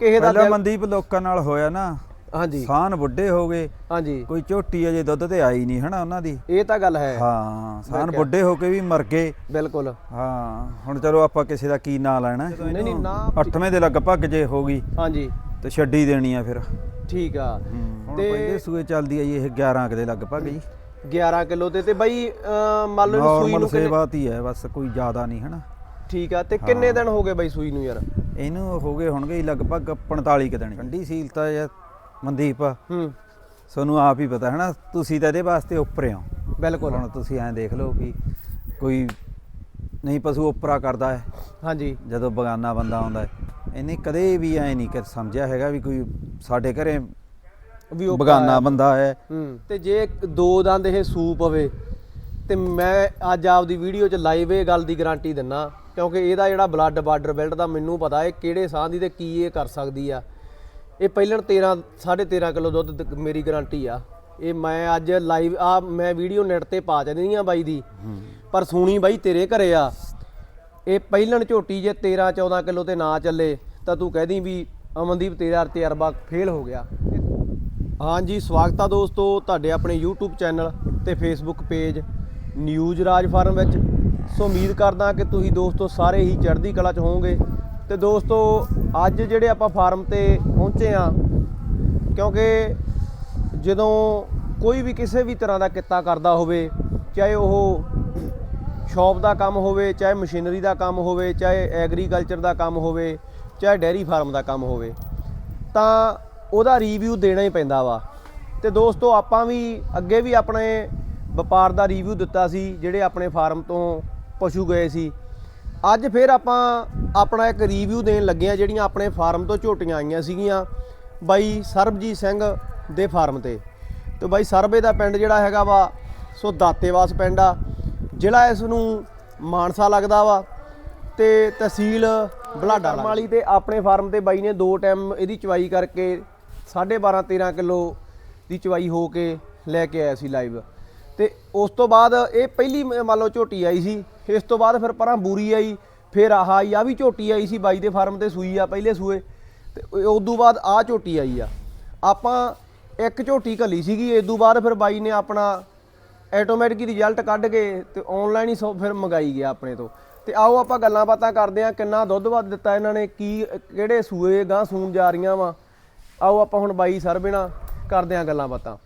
ਕਿਸੇ ਦਾ ਪਹਿਲਾਂ ਦਿਲ- ਮਨਦੀਪ ਲੋਕਾਂ ਨਾਲ ਹੋਇਆ ਨਾ ਹਾਂਜੀ। ਸਾਨ ਵੱਡੇ ਹੋ ਗਏ। ਹਾਂਜੀ। ਕੋਈ ਝੋਟੀ ਅਜੇ ਦੁੱਧ ਤੇ ਆਈ ਨਹੀਂ ਹਨਾ ਉਹਨਾਂ ਦੀ। ਇਹ ਤਾਂ ਗੱਲ ਹੈ। ਹਾਂ ਸਾਨ ਵੱਡੇ ਹੋ ਕੇ ਵੀ ਮਰ ਗਏ। ਬਿਲਕੁਲ। ਹਾਂ ਹੁਣ ਚਲੋ ਆਪਾਂ ਕਿਸੇ ਦਾ ਕੀ ਨਾਂ ਲੈਣਾ ਨਹੀਂ ਨਹੀਂ ਨਾ ਅੱਠਵੇਂ ਦੇ ਲਗਭਗ ਜੇ ਹੋ ਗਈ। ਹਾਂਜੀ। ਤੇ ਛੱਡੀ ਦੇਣੀ ਆ ਫਿਰ। ਠੀਕ ਆ। ਹੁਣ ਤੇ- ਪਹਿਲੇ ਸੂਏ ਚੱਲਦੀ ਆ ਜੀ ਇਹ 11 ਕੁ ਦੇ ਲਗਭਗ ਜੀ। 11 ਕਿਲੋ ਤੇ ਤੇ ਬਾਈ ਅਹ, ਮੰਨ ਲਓ ਸੂਈ ਨਾਰਮਲ ਨੂੰ ਕਿੰਨੇ ਸੇਵਾ ਤੀ ਹੈ ਬਸ ਕੋਈ ਜ਼ਿਆਦਾ ਨਹੀਂ ਹਨਾ। ਠੀਕ ਆ ਤੇ ਕਿੰਨੇ ਦਿਨ ਹੋ ਗਏ ਬਾਈ ਸੂਈ ਨੂੰ ਯਾਰ? ਇਹਨੂੰ ਹੋ ਗਏ ਹੋਣਗੇ ਜੀ ਲਗਭਗ 45 ਕੁ ਦਿਨ ਠੰਡੀ ਸੀਲ ਤਾਂ ਯਾਰ। ਮਨਦੀਪ ਹੂੰ। ਤੁਹਾਨੂੰ ਆਪ ਹੀ ਪਤਾ ਹਨਾ? ਤੁਸੀਂ ਤਾਂ ਇਹਦੇ ਵਾਸਤੇ ਉੱਪਰ ਹੋ ਬਿਲਕੁਲ। ਹੁਣ ਤੁਸੀਂ ਐਂ ਦੇਖ ਲਓ ਵੀ ਕੋਈ ਨਹੀਂ ਪਸ਼ੂ ਉਪਰਾ ਕਰਦਾ ਹੈ। ਹਾਂਜੀ। ਜਦੋਂ ਬਗਾਨਾ ਬੰਦਾ ਆਉਂਦਾ ਹੈ। ਇਹਨੇ ਕਦੇ ਵੀ ਐ ਨਹੀਂ ਕਿ ਸਮਝਿਆ ਹੈਗਾ ਵੀ ਕੋਈ ਸਾਡੇ ਘਰੇ ਵੀ ਉਹ ਬਗਾਨਾ ਬੰਦਾ ਹੈ। ਹੂੰ। ਤੇ ਜੇ ਦੋ ਦੰਦ ਇਹ ਸੂਪ ਪਵੇ ਤੇ ਮੈਂ ਅੱਜ ਆਪਦੀ ਵੀਡੀਓ 'ਚ ਲਾਈਵ ਇਹ ਗੱਲ ਦੀ ਗਾਰੰਟੀ ਦਿੰਨਾ। ਕਿਉਂਕਿ ਇਹਦਾ ਜਿਹੜਾ ਬਲੱਡ ਬਾਰਡਰ ਬਿਲਡ ਦਾ ਮੈਨੂੰ ਪਤਾ ਹੈ ਕਿਹੜੇ ਸਾਹ ਦੀ ਤੇ ਕੀ ਇਹ ਕਰ ਸਕਦੀ ਆ। ਇਹ ਪਹਿਲਣ 13 13.5 ਕਿਲੋ ਦੁੱਧ ਮੇਰੀ ਗਾਰੰਟੀ ਆ। ਇਹ ਮੈਂ ਅੱਜ ਲਾਈਵ ਆ ਮੈਂ ਵੀਡੀਓ ਨੈਟ ਤੇ ਪਾ ਚੰਦੀ ਆ ਬਾਈ ਦੀ। ਪਰ ਸੁਣੀ ਬਾਈ ਤੇਰੇ ਘਰੇ ਆ। ਇਹ ਪਹਿਲਣ ਝੋਟੀ ਜੇ 13 14 ਕਿਲੋ ਤੇ ਨਾ ਚੱਲੇ ਤਾਂ ਤੂੰ ਕਹਿਦੀ ਵੀ ਅਮਨਦੀਪ ਤੇਰਾ ਤਜਰਬਾ ਫੇਲ ਹੋ ਗਿਆ। ਹਾਂਜੀ ਸਵਾਗਤ ਆ ਦੋਸਤੋ ਤੁਹਾਡੇ ਆਪਣੇ YouTube ਚੈਨਲ ਤੇ Facebook page news Raj farm ਵਿੱਚ। ਸੋ ਉਮੀਦ ਕਰਦਾ ਕਿ ਤੁਸੀਂ ਦੋਸਤੋ ਸਾਰੇ ਹੀ ਚੜ੍ਹਦੀ ਕਲਾ ਚ ਹੋਵੋਗੇ। ਤੇ ਦੋਸਤੋ, ਅੱਜ ਜਿਹੜੇ ਆਪਾਂ ਫਾਰਮ ਤੇ ਪਹੁੰਚੇ ਆ ਕਿਉਂਕਿ ਜਦੋਂ ਕੋਈ ਵੀ ਕਿਸੇ ਵੀ ਤਰ੍ਹਾਂ ਦਾ ਕਿੱਤਾ ਕਰਦਾ ਹੋਵੇ, ਚਾਹੇ ਉਹ ਸ਼ਾਪ ਦਾ ਕੰਮ ਹੋਵੇ, ਚਾਹੇ ਮਸ਼ੀਨਰੀ ਦਾ ਕੰਮ ਹੋਵੇ, ਚਾਹੇ ਐਗਰੀਕਲਚਰ ਦਾ ਕੰਮ ਹੋਵੇ, ਚਾਹੇ ਡੈਰੀ ਫਾਰਮ ਦਾ ਕੰਮ ਹੋਵੇ, ਤਾਂ ਉਹਦਾ ਰਿਵਿਊ ਦੇਣਾ ਹੀ ਪੈਂਦਾ ਵਾ। ਤੇ ਦੋਸਤੋ, ਆਪਾਂ ਵੀ ਅੱਗੇ ਵੀ ਆਪਣੇ ਵਪਾਰ ਦਾ ਰਿਵਿਊ ਦਿੱਤਾ ਸੀ, ਜਿਹੜੇ ਆਪਣੇ ਫਾਰਮ ਤੋਂ ਪਸ਼ੂ ਗਏ ਸੀ। ਅੱਜ ਫਿਰ ਆਪਾਂ ਆਪਣਾ ਇੱਕ ਰਿਵਿਊ ਦੇਣ ਲੱਗੇ ਆ ਜਿਹੜੀਆਂ ਆਪਣੇ ਫਾਰਮ ਤੋਂ ਝੋਟੀਆਂ ਆਈਆਂ ਸੀਗੀਆਂ ਬਾਈ ਸਰਬਜੀਤ ਸਿੰਘ ਦੇ ਫਾਰਮ ਤੇ। ਤੇ ਬਾਈ ਸਰਬੇ ਦਾ ਪਿੰਡ ਜਿਹੜਾ ਹੈਗਾ ਵਾ, ਸੋ ਦਾਤੇਵਾਸ ਪਿੰਡ ਆ। ਜ਼ਿਲ੍ਹਾ ਇਸ ਨੂੰ ਮਾਨਸਾ ਲੱਗਦਾ ਵਾ ਤੇ ਤਹਿਸੀਲ ਬਲਾਡਾ ਵਾਲੀ ਤੇ ਆਪਣੇ ਫਾਰਮ ਤੇ ਬਾਈ ਨੇ ਦੋ ਟਾਈਮ ਇਹਦੀ ਚਵਾਈ ਕਰਕੇ 12.5 13 ਕਿਲੋ ਦੀ ਚਵਾਈ ਹੋ ਕੇ ਲੈ ਕੇ ਆਇਆ ਸੀ ਲਾਈਵ। ਤੇ ਉਸ ਤੋਂ ਬਾਅਦ ਇਹ ਪਹਿਲੀ ਮ- ਮੰਨ ਲਓ ਝੋਟੀ ਆਈ ਸੀ। ਇਸ ਤੋਂ ਬਾਅਦ ਫਿਰ ਪਰਾਂ ਬੂਰੀ ਆਈ ਫਿਰ ਆਹ ਆਈ ਆ ਵੀ ਝੋਟੀ ਆਈ ਸੀ ਬਾਈ ਦੇ ਫਾਰਮ ਤੇ ਸੂਈ ਆ ਪਹਿਲੇ ਸੂਏ। ਤੇ ਉਸ ਤੋਂ ਬਾਅਦ ਆ ਝੋਟੀ ਆਈ ਆ। ਆਪਾਂ ਇੱਕ ਝੋਟੀ ਘੱਲੀ ਸੀਗੀ ਇਸ ਤੋਂ ਬਾਅਦ ਫਿਰ ਬਾਈ ਨੇ ਆਪਣਾ ਆਟੋਮੈਟਿਕ ਰਿਜ਼ਲਟ ਕੱਢ ਕੇ ਤੇ ਆਨਲਾਈਨ ਹੀ ਫਿਰ ਮੰਗਾਈ ਗਿਆ ਆਪਣੇ ਤੋਂ। ਤੇ ਆਓ ਆਪਾਂ ਗੱਲਾਂ ਬਾਤਾਂ ਕਰਦੇ ਆ ਕਿੰਨਾ ਦੁੱਧ ਵੱਧ ਦਿੱਤਾ ਇਹਨਾਂ ਨੇ ਕੀ ਕਿਹੜੇ ਸੂਏ ਗਾਂ ਸੂਣ ਜਾ ਰਹੀਆਂ ਵਾ। ਆਓ ਆਪਾਂ ਹੁਣ ਬਾਈ ਸਰਬੇਣਾ ਕਰਦੇ ਆ ਗੱਲਾਂ ਬਾਤਾਂ।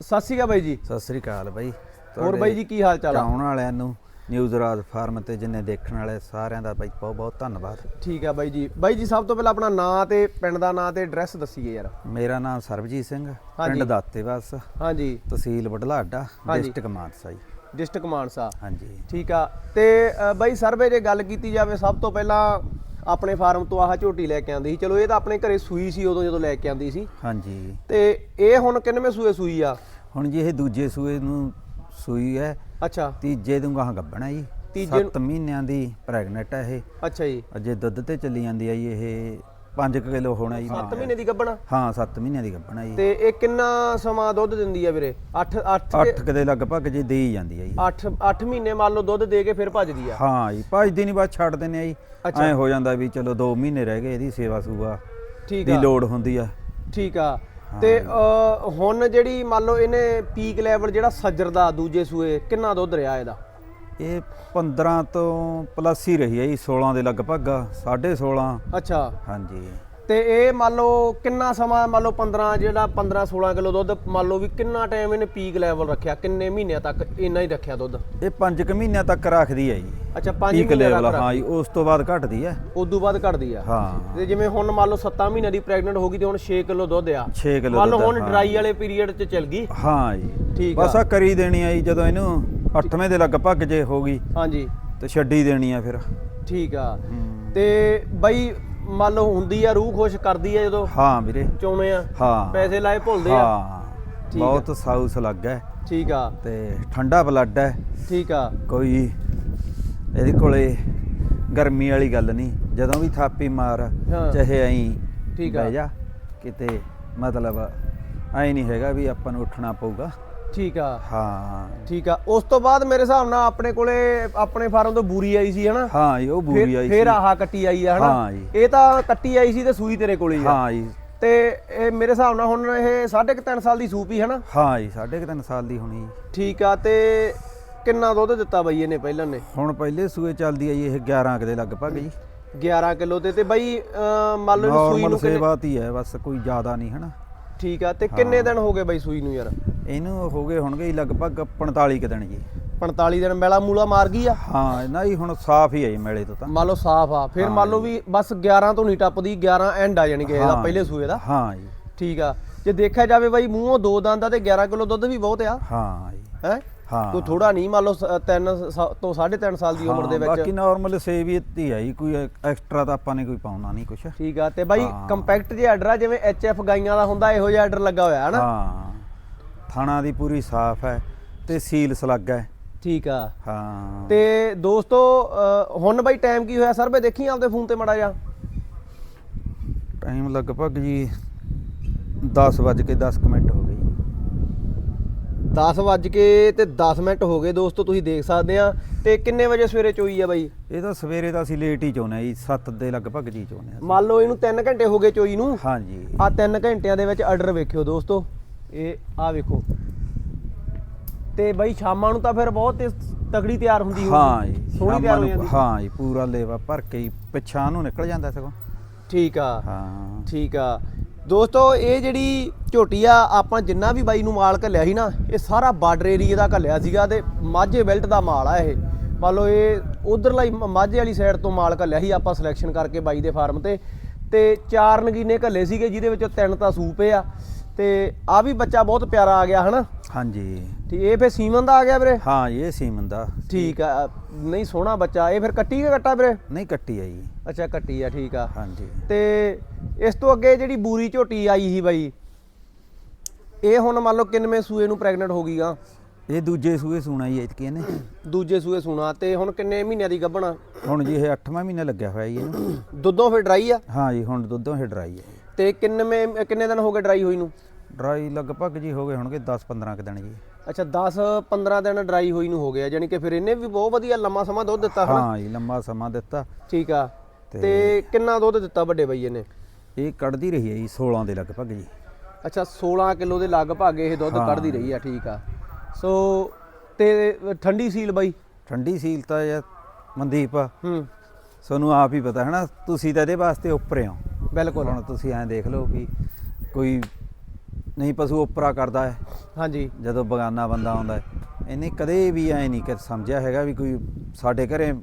ਸਤਿ ਸ਼੍ਰੀ ਅਕਾਲ ਬਾਈ ਜੀ। ਸਤਿ ਸ੍ਰੀ ਅਕਾਲ ਬਾਈ। ਹੋਰ ਬਾਈ ਜੀ ਕੀ ਹਾਲ ਚਾਲ ਆ? ਚਾਹਣ ਵਾਲਿਆਂ ਨੂੰ ਨਿਊਜ਼ ਰਾਜ ਫਾਰਮ ਤੇ ਜਿੰਨੇ ਦੇਖਣ ਵਾਲੇ ਸਾਰਿਆਂ ਦਾ ਬਾਈ ਬਹੁਤ ਬਹੁਤ ਧੰਨਵਾਦ। ਠੀਕ ਆ ਬਾਈ ਜੀ। ਬਾਈ ਜੀ ਸਭ ਤੋਂ ਪਹਿਲਾਂ ਆਪਣਾ ਨਾਂ ਤੇ ਪਿੰਡ ਦਾ ਨਾਂ ਤੇ ਐਡਰੈਸ ਦੱਸੀਏ ਯਾਰ। ਮੇਰਾ ਨਾਮ ਸਰਬਜੀਤ ਸਿੰਘ। ਪਿੰਡ ਦਾਤੇਵਾਸ ਹਾਂਜੀ। ਤਹਿਸੀਲ ਬਢਲਾਡਾ ਹਾਂਜੀ। ਡਿਸਟ੍ਰਿਕਟ ਮਾਨਸਾ ਜੀ। ਡਿਸਟ੍ਰਿਕਟ ਮਾਨਸਾ। ਹਾਂਜੀ। ਠੀਕ ਆ। ਤੇ ਬਾਈ ਸਰਵੇ ਜੇ ਗੱਲ ਕੀਤੀ ਜਾਵੇ ਸਭ ਤੋਂ ਪਹਿਲਾਂ ਆਪਣੇ ਫਾਰਮ ਤੋਂ ਆਹ ਝੋਟੀ ਲੈ ਕੇ ਆਂਦੀ ਸੀ। ਚਲੋ ਇਹ ਤਾਂ ਆਪਣੇ ਘਰੇ ਸੂਈ ਸੀ ਉਦੋਂ ਜਦੋਂ ਲੈ ਕੇ ਆਂਦੀ ਸੀ। ਹਾਂਜੀ। ਤੇ ਇਹ ਹੁਣ ਕਿੰਨਵੇਂ ਸੂਏ ਸੂਈ ਆ? ਹੁਣ ਜੀ ਇਹ ਦੂਜੇ ਸੂਏ ਨੂੰ ਸੂਈ ਹੈ। ਅੱਛਾ। ਤੀਜੇ ਨੂੰ ਗਾਹ ਗੱਬਣਾ ਜੀ। ਤੀਜੇ ਨੂੰ- 7 ਮਹੀਨਿਆਂ ਦੀ ਪ੍ਰੈਗਨੈਂਟ ਹੈ ਇਹ। ਅੱਛਾ ਜੀ। ਅਜੇ ਦੁੱਧ ਤੇ ਚੱਲੀ ਜਾਂਦੀ ਹੈ ਜੀ ਇਹ 5 ਕਿਲੋ ਹੋਣਾ ਜੀ। 7 ਮਹੀਨੇ ਦੀ ਗੱਭਣ? ਹਾਂ 7 ਮਹੀਨਿਆਂ ਦੀ ਗੱਬਣਾ ਜੀ। ਤੇ ਇਹ ਕਿੰਨਾ ਸਮਾਂ ਦੁੱਧ ਦਿੰਦੀ ਆ ਵੀਰੇ? 8 8 8 ਕਦੇ ਲਗਭਗ ਜੀ ਦੇ ਹੀ ਜਾਂਦੀ ਹੈ ਜੀ। 8 8 ਮਹੀਨੇ ਮੰਨ ਲਓ ਦੁੱਧ ਦੇ ਕੇ ਫਿਰ ਭੱਜਦੀ ਆ। ਹਾਂ ਜੀ ਪੰਜ ਦਿਨ ਹੀ ਬਾਅਦ ਛੱਡ ਦਿੰਦੇ ਆ ਜੀ। ਐ ਹੋ ਜਾਂਦਾ ਵੀ ਚਲੋ 2 ਮਹੀਨੇ ਰਹਿ ਗਏ ਇਹਦੀ ਸੇਵਾ ਸੂਆ ਠੀਕ ਦੀ ਆ। ਲੋੜ ਹੁੰਦੀ ਆ। ਠੀਕ ਆ। ਤੇ ਹੁਣ ਜਿਹੜੀ ਮੰਨ ਲਓ ਇਹਨੇ ਪੀਕ ਲੈਵਲ ਜਿਹੜਾ ਸੱਜਰ ਦਾ ਦੂਜੇ ਸੂਏ ਕਿੰਨਾ ਦੁੱਧ ਰਿਹਾ ਇਹਦਾ? ਇਹ 15 ਤੋਂ ਪਲੱਸ ਹੀ ਰਹੀ ਹੈ ਜੀ 16 ਦੇ ਲਗਭਗ 16.5 ਅੱਛਾ। ਹਾਂਜੀ। ਤੇ ਇਹ ਮੰਨ ਲਓ ਕਿੰਨਾ ਸਮਾਂ ਮੰਨ ਲਓ 15 ਜਿਹੜਾ 15 16 ਕਿਲੋ ਦੁੱਧ ਮੰਨ ਲਓ ਵੀ ਕਿੰਨਾ ਟਾਈਮ ਇਹਨੇ ਪੀਕ ਲੈਵਲ ਰੱਖਿਆ ਕਿੰਨੇ ਮਹੀਨਿਆਂ ਤੱਕ ਇੰਨਾ ਹੀ ਰੱਖਿਆ ਦੁੱਧ? ਇਹ 5 ਕੁ ਮਹੀਨਿਆਂ ਤੱਕ ਰੱਖਦੀ ਹੈ ਜੀ। ਅੱਛਾ 5 ਪੀਕ ਮਹੀਨੇ ਲੈਵਲ ਤੱਕ ਹਾਂ ਜੀ ਉਸ ਤੋਂ ਬਾਅਦ ਘਟਦੀ ਹੈ। ਉਦੋਂ ਬਾਅਦ ਘਟਦੀ ਆ। ਹਾਂ। ਤੇ ਜਿਵੇਂ ਹੁਣ ਮੰਨ ਲਓ 7 ਮਹੀਨਿਆਂ ਦੀ ਪ੍ਰੈਗਨੈਂਟ ਹੋ ਗਈ ਤੇ ਹੁਣ 6 ਕਿਲੋ ਦੁੱਧ ਆ। 6 ਕਿਲੋ ਮੰਨ ਲਓ ਹੁਣ ਡਰਾਈ ਵਾਲੇ ਪੀਰੀਅਡ 'ਚ ਚਲ ਗਈ। ਹਾਂ ਜੀ। ਠੀਕ ਬਸ ਆ ਕਰੀ ਦੇਣੀ ਆ ਜੀ ਜਦੋਂ ਇਹਨੂੰ 8ਵੇਂ ਦੇ ਲਗਭਗ ਜੇ ਹੋ ਗਈ। ਹਾਂਜੀ ਤੇ ਛੱਡੀ ਦੇਣੀ ਆ ਫਿਰ। ਠੀਕ ਆ। ਤੇ ਬਈ ਮੰਨ ਲਓ ਹੁੰਦੀ ਆ ਰੂਹ ਖੁਸ਼ ਕਰਦੀ ਆ ਜਦੋਂ ਹਾਂ ਵੀਰੇ। ਚਾਉਣੇ ਆ ਹਾਂ। ਪੈਸੇ ਲਾਏ ਭੁੱਲਦੇ ਆ। ਹਾਂ। ਬਹੁਤ ਸਾਊਸ ਲੱਗ ਠੀਕ ਆ। ਤੇ ਠੰਡਾ ਬਲੱਡ ਹੈ। ਠੀਕ ਆ। ਕੋਈ ਇਹਦੇ ਕੋਲੇ ਗਰਮੀ ਵਾਲੀ ਗੱਲ ਨਹੀਂ। ਜਦੋਂ ਵੀ ਥਾਪੀ ਮਾਰ। ਚਾਹੇ ਐਂ ਠੀਕ ਆ। ਬਹਿ ਜਾ ਕਿਤੇ ਮਤਲਬ ਐਂ ਨਹੀਂ ਹੈਗਾ ਵੀ ਆਪਾਂ ਨੂੰ ਉੱਠਣਾ ਪਊਗਾ। ਠੀਕ ਆ। ਹਾਂ। ਠੀਕ ਆ। ਉਸ ਤੋਂ ਬਾਅਦ ਮੇਰੇ ਹਿਸਾਬ ਨਾਲ ਆਪਣੇ ਕੋਲੇ ਆਪਣੇ ਫਾਰਮ ਤੋਂ ਬੂਰੀ ਆਈ ਸੀ ਹਨਾ? ਹਾਂ ਜੀ ਉਹ ਬੂਰੀ ਫਿਰ- ਆਈ ਫਿਰ ਸੀ। ਆਹ ਕੱਟੀ ਆਈ ਆ ਹਨਾ। ਇਹ ਤਾਂ ਕੱਟੀ ਆਈ ਸੀ ਤੇ ਸੂਈ ਤੇਰੇ ਕੋਲੇ ਹੀ ਆ। ਹਾਂ ਜੀ। ਤੇ ਇਹ ਮੇਰੇ ਹਿਸਾਬ ਨਾਲ ਹੁਣ ਇਹ 3.5 ਸਾਲ ਦੀ ਸੂਪੀ ਹਨਾ? ਹਾਂ ਜੀ ਸਾਢੇ ਕੁ ਤਿੰਨ ਸਾਲ ਦੀ ਹੋਣੀ। ਠੀਕ ਆ ਤੇ ਕਿੰਨਾ ਦੁੱਧ ਦਿੱਤਾ ਬਈ ਇਹਨੇ ਪਹਿਲਾਂ ਨੇ? ਹੁਣ ਪਹਿਲੇ ਸੂਏ ਚੱਲਦੀ ਆ ਜੀ ਇਹ 11 ਕੁ ਦੇ ਲਗਭਗ ਜੀ। 11 ਕਿਲੋ ਤੇ ਤੇ ਬਈ ਮੰਨ ਲਓ ਸੂਈ ਨੂੰ ਕਿੰਨੇ- ਸੇਵਾ ਤੀ ਹੈ ਬਸ ਕੋਈ ਜ਼ਿਆਦਾ ਨਹੀਂ ਹਨਾ? ਠੀਕ ਆ ਤੇ ਕਿੰਨੇ ਦਿਨ ਹੋ ਗਏ ਬਈ ਸੂਈ ਨੂੰ ਯਾਰ? ਇਹਨੂੰ ਹੋ ਗਏ ਹੋਣਗੇ ਜੀ ਲਗਭਗ 45 ਕੁ ਦਿਨ ਜੀ। 45 ਦਿਨ ਮੈਲਾ ਮੂਲਾ ਮਾਰ ਗਈ ਆ? ਹਾਂ ਨਾ ਜੀ ਹੁਣ ਸਾਫ਼ ਹੀ ਹੈ ਜੀ ਮੇਲੇ ਤੋਂ ਤਾਂ। ਮੰਨ ਲਓ ਸਾਫ਼ ਆ। ਫਿਰ ਮੰਨ ਲਓ ਵੀ ਬਸ 11 ਤੋਂ ਨਹੀਂ ਟੱਪਦੀ 11 ਐਂਡ ਆ ਜਾਣੀ ਕਿ ਇਹਦਾ ਹਾਂ। ਪਹਿਲੇ ਸੂਏ ਦਾ। ਹਾਂ ਜੀ। ਠੀਕ ਆ। ਜੇ ਦੇਖਿਆ ਜਾਵੇ ਬਈ ਮੂੰਹੋਂ ਦੋ ਦੰਦ ਆ ਤੇ 11 ਕਿਲੋ ਦੁੱਧ ਵੀ ਬਹੁਤ ਆ। ਹਾਂ ਜੀ। ਹੈ? ਹਾਂ। ਕੋਈ ਥੋੜਾ ਨਹੀਂ ਮੰਨ ਲਓ 3 ਤੋਂ 3.5 ਸਾਲ ਦੀ ਉਮਰ ਦੇ ਹਾਂ, ਬਾਕੀ ਵਿੱਚ ਨਾਰਮਲ ਸੇਵੀਅਤ ਹੀ ਹੈ ਜੀ ਕੋਈ ਐਕਸਟਰਾ ਤਾਂ ਆਪਾਂ ਨੇ ਕੋਈ ਪਾਉਣਾ ਨਹੀਂ ਕੁਛ। ਠੀਕ ਆ ਤੇ ਬਾਈ। ਕੰਪੈਕਟ ਜਿਹਾ ਆਰਡਰ ਆ ਜਿਵੇਂ ਐਫ ਗਾਈਆਂ ਦਾ ਹੁੰਦਾ ਇਹੋ ਜਿਹਾ ਆਰਡਰ ਲੱਗਾ ਹੋਇਆ ਹੈ ਨਾ ਹਾਂ। ਥਾਣਾ ਦੀ ਪੂਰੀ ਸਾਫ਼ ਹੈ ਤੇ ਸੀਲ ਸਲੱਗ ਹੈ। ਠੀਕ ਆ। ਹਾਂ। ਤੇ ਦੋਸਤੋ ਅ, ਹੁਣ ਬਾਈ ਟਾਈਮ ਕੀ ਹੋਇਆ? ਸਰ ਬਈ ਦੇਖੀ ਆਪਦੇ ਫੋਨ ਤੇ ਮੜਾ ਜਾ ਟਾਈਮ ਲਗਭਗ ਜੀ 10 ਵੱਜ ਕੇ 10 ਕੁ ਮਿੰਟ ਹੋ ਗਏ ਜੀ। 10 ਵੱਜ ਕੇ ਤੇ 10 ਮਿੰਟ ਹੋ ਗਏ ਦੋਸਤੋ ਤੁਸੀਂ ਦੇਖ ਸਕਦੇ ਆ। ਤੇ ਕਿੰਨੇ ਵਜੇ ਸਵੇਰੇ ਚੋਈ ਆ ਬਾਈ? ਇਹ ਤਾਂ ਸਵੇਰੇ ਤਾਂ ਅਸੀਂ ਲੇਟ ਹੀ ਚਾਹੁੰਦੇ ਜੀ 7 ਦੇ ਲਗਭਗ ਜੀ ਹਾਂ ਮੰਨ ਲਓ ਇਹਨੂੰ 3 ਘੰਟੇ ਹੋ ਗਏ ਚੋਈ ਨੂੰ। ਹਾਂਜੀ। ਆ 3 ਘੰਟਿਆਂ ਦੇ ਵਿੱਚ ਆਰਡਰ ਵੇਖਿਓ ਦੋਸਤੋ। ਇਹ ਆ ਵੇਖੋ। ਤੇ ਬਾਈ ਸ਼ਾਮਾਂ ਨੂੰ ਤਾਂ ਫਿਰ ਬਹੁਤ ਤਗੜੀ ਤਿਆਰ ਹੁੰਦੀ ਹੋਊਗੀ। ਹਾਂ ਜੀ ਸੋਹਣੀ ਤਿਆਰ ਸ਼ਾਮਾਂ ਹੋ ਨੂੰ ਜਾਂਦੀ ਹਾਂ ਜੀ ਪੂਰਾ ਲੇਵਾ ਭਰ ਕੇ ਹੀ ਪਿਛਾਂ ਨੂੰ ਨਿਕਲ ਜਾਂਦਾ ਸਗੋਂ। ਠੀਕ ਆ। ਹਾਂ। ਠੀਕ ਆ। ਦੋਸਤੋ ਇਹ ਜਿਹੜੀ ਝੋਟੀ ਆ ਆਪਾਂ ਜਿੰਨਾ ਵੀ ਬਾਈ ਨੂੰ ਮਾਲ ਘੱਲਿਆ ਸੀ ਨਾ ਇਹ ਸਾਰਾ ਬਾਰਡਰ ਏਰੀਆ ਦਾ ਘੱਲਿਆ ਸੀਗਾ ਤੇ ਮਾਝੇ ਬੈਲਟ ਦਾ ਮਾਲ ਆ ਇਹ। ਮੰਨ ਲਓ ਇਹ ਉਧਰਲਾ ਹੀ ਮ- ਮਾਝੇ ਵਾਲੀ ਸਾਈਡ ਤੋਂ ਮਾਲ ਘੱਲਿਆ ਸੀ ਆਪਾਂ ਸਿਲੈਕਸ਼ਨ ਕਰਕੇ ਬਾਈ ਦੇ ਫਾਰਮ ਤੇ। ਤੇ ਚਾਰ ਨਗੀਨੇ ਘੱਲੇ ਸੀਗੇ ਜਿਹਦੇ ਵਿੱਚੋਂ ਤਿੰਨ ਤਾਂ ਸੂਪੇ ਆ। ਤੇ ਆ ਵੀ ਬੱਚਾ ਬਹੁਤ ਪਿਆਰਾ ਆ ਗਿਆ ਹਨਾ? ਹਾਂਜੀ। ਠੀਕ ਇਹ ਫੇ ਸੀਮਨ ਦਾ ਆ ਗਿਆ ਵੀਰੇ? ਹਾਂ ਇਹ ਸੀਮਨ ਦਾ। ਠੀਕ ਆ ਨਹੀਂ ਸੋਹਣਾ ਬੱਚਾ ਇਹ ਫਿਰ ਕੱਟੀ ਕੇ ਕੱਟਾ ਵੀਰੇ? ਨਹੀਂ ਕੱਟੀ ਆ ਜੀ। ਅੱਛਾ ਕੱਟੀ ਆ ਠੀਕ ਆ। ਹਾਂਜੀ। ਤੇ ਇਸ ਤੋਂ ਅੱਗੇ ਜਿਹੜੀ ਬੂਰੀ ਝੋਟੀ ਆਈ ਸੀ ਬਾਈ ਇਹ ਹੁਣ ਮੰਨ ਲਓ ਕਿੰਨਵੇਂ ਸੂਏ ਨੂੰ ਪ੍ਰੈਗਨੈਂਟ ਹੋ ਗਈਗਾ ਇਹ ਦੂਜੇ ਸੂਏ ਸੂਣਾ ਜੀ ਇਤਕੀ ਇਹਨੇ। ਦੂਜੇ ਸੂਏ ਸੁਣਾ ਤੇ ਹੁਣ ਕਿੰਨੇ ਮਹੀਨਿਆਂ ਦੀ ਗੱਭਣਾ ਹੁਣ ਜੀ ਇਹ 8ਵਾਂ ਮਹੀਨਾ ਲੱਗਿਆ ਹੋਇਆ ਜੀ ਇਹਨੂੰ। ਦੁੱਧੋਂ ਫਿਰ ਡਰਾਈ ਆ? ਹਾਂ ਜੀ ਹੁਣ ਦੁੱਧੋਂ ਹੀ ਡਰਾਈ ਹੈ ਤੇ ਕਿੰਨਵੇਂ ਕਿੰਨੇ ਦਿਨ ਹੋ ਗਏ ਡਰਾਈ ਹੋਈ ਨੂੰ? ਡਰਾਈ ਲਗਭਗ ਜੀ ਹੋ ਗਏ ਹੋਣਗੇ 10 15 ਕੁ ਦਿਨ ਜੀ। ਅੱਛਾ 10 15 ਦਿਨ ਡਰਾਈ ਹੋਈ ਨੂੰ ਹੋ ਗਿਆ ਯਾਨੀ ਕਿ ਫਿਰ ਇਹਨੇ ਵੀ ਬਹੁਤ ਵਧੀਆ ਲੰਮਾ ਸਮਾਂ ਦੁੱਧ ਦਿੱਤਾ ਹਨਾ? ਹਾਂ ਜੀ ਲੰਮਾ ਸਮਾਂ ਦਿੱਤਾ। ਠੀਕ ਆ। ਤੇ- ਕਿੰਨਾ ਦੁੱਧ ਦਿੱਤਾ ਵੱਡੇ ਬਾਈ ਇਹਨੇ? ਇਹ ਕੱਢਦੀ ਰਹੀ ਹੈ ਜੀ 16 ਦੇ ਲਗਭਗ ਜੀ। ਅੱਛਾ 16 ਕਿਲੋ ਦੇ ਲਗਭਗ ਇਹ ਦੁੱਧ। ਕੱਢਦੀ ਰਹੀ ਆ ਠੀਕ ਆ। ਸੋ ਤੇ ਠੰਡੀ ਸੀਲ ਬਾਈ? ਠੰਡੀ ਸੀਲ ਤਾਂ ਯਾਰ ਮਨਦੀਪ ਹੂੰ। ਤੁਹਾਨੂੰ ਆਪ ਹੀ ਪਤਾ ਹੈ ਨਾ ਤੁਸੀਂ ਤਾਂ ਇਹਦੇ ਵਾਸਤੇ ਉੱਪਰੇ ਹੋ। ਬਿਲਕੁਲ। ਹੁਣ ਤੁਸੀਂ ਐਂ ਦੇਖ ਲਓ ਵੀ ਕੋਈ ਨਹੀਂ ਪਸ਼ੂ ਉੱਪਰਾ ਕਰਦਾ ਹੈ। ਹਾਂਜੀ। ਜਦੋਂ ਬਗਾਨਾ ਬੰਦਾ ਆਉਂਦਾ ਹੈ। ਇਹਨੇ ਕਦੇ ਵੀ ਐ ਨਹੀਂ ਕਿ ਸਮਝਿਆ ਹੈਗਾ ਵੀ ਕੋਈ ਸਾਡੇ ਘਰੇ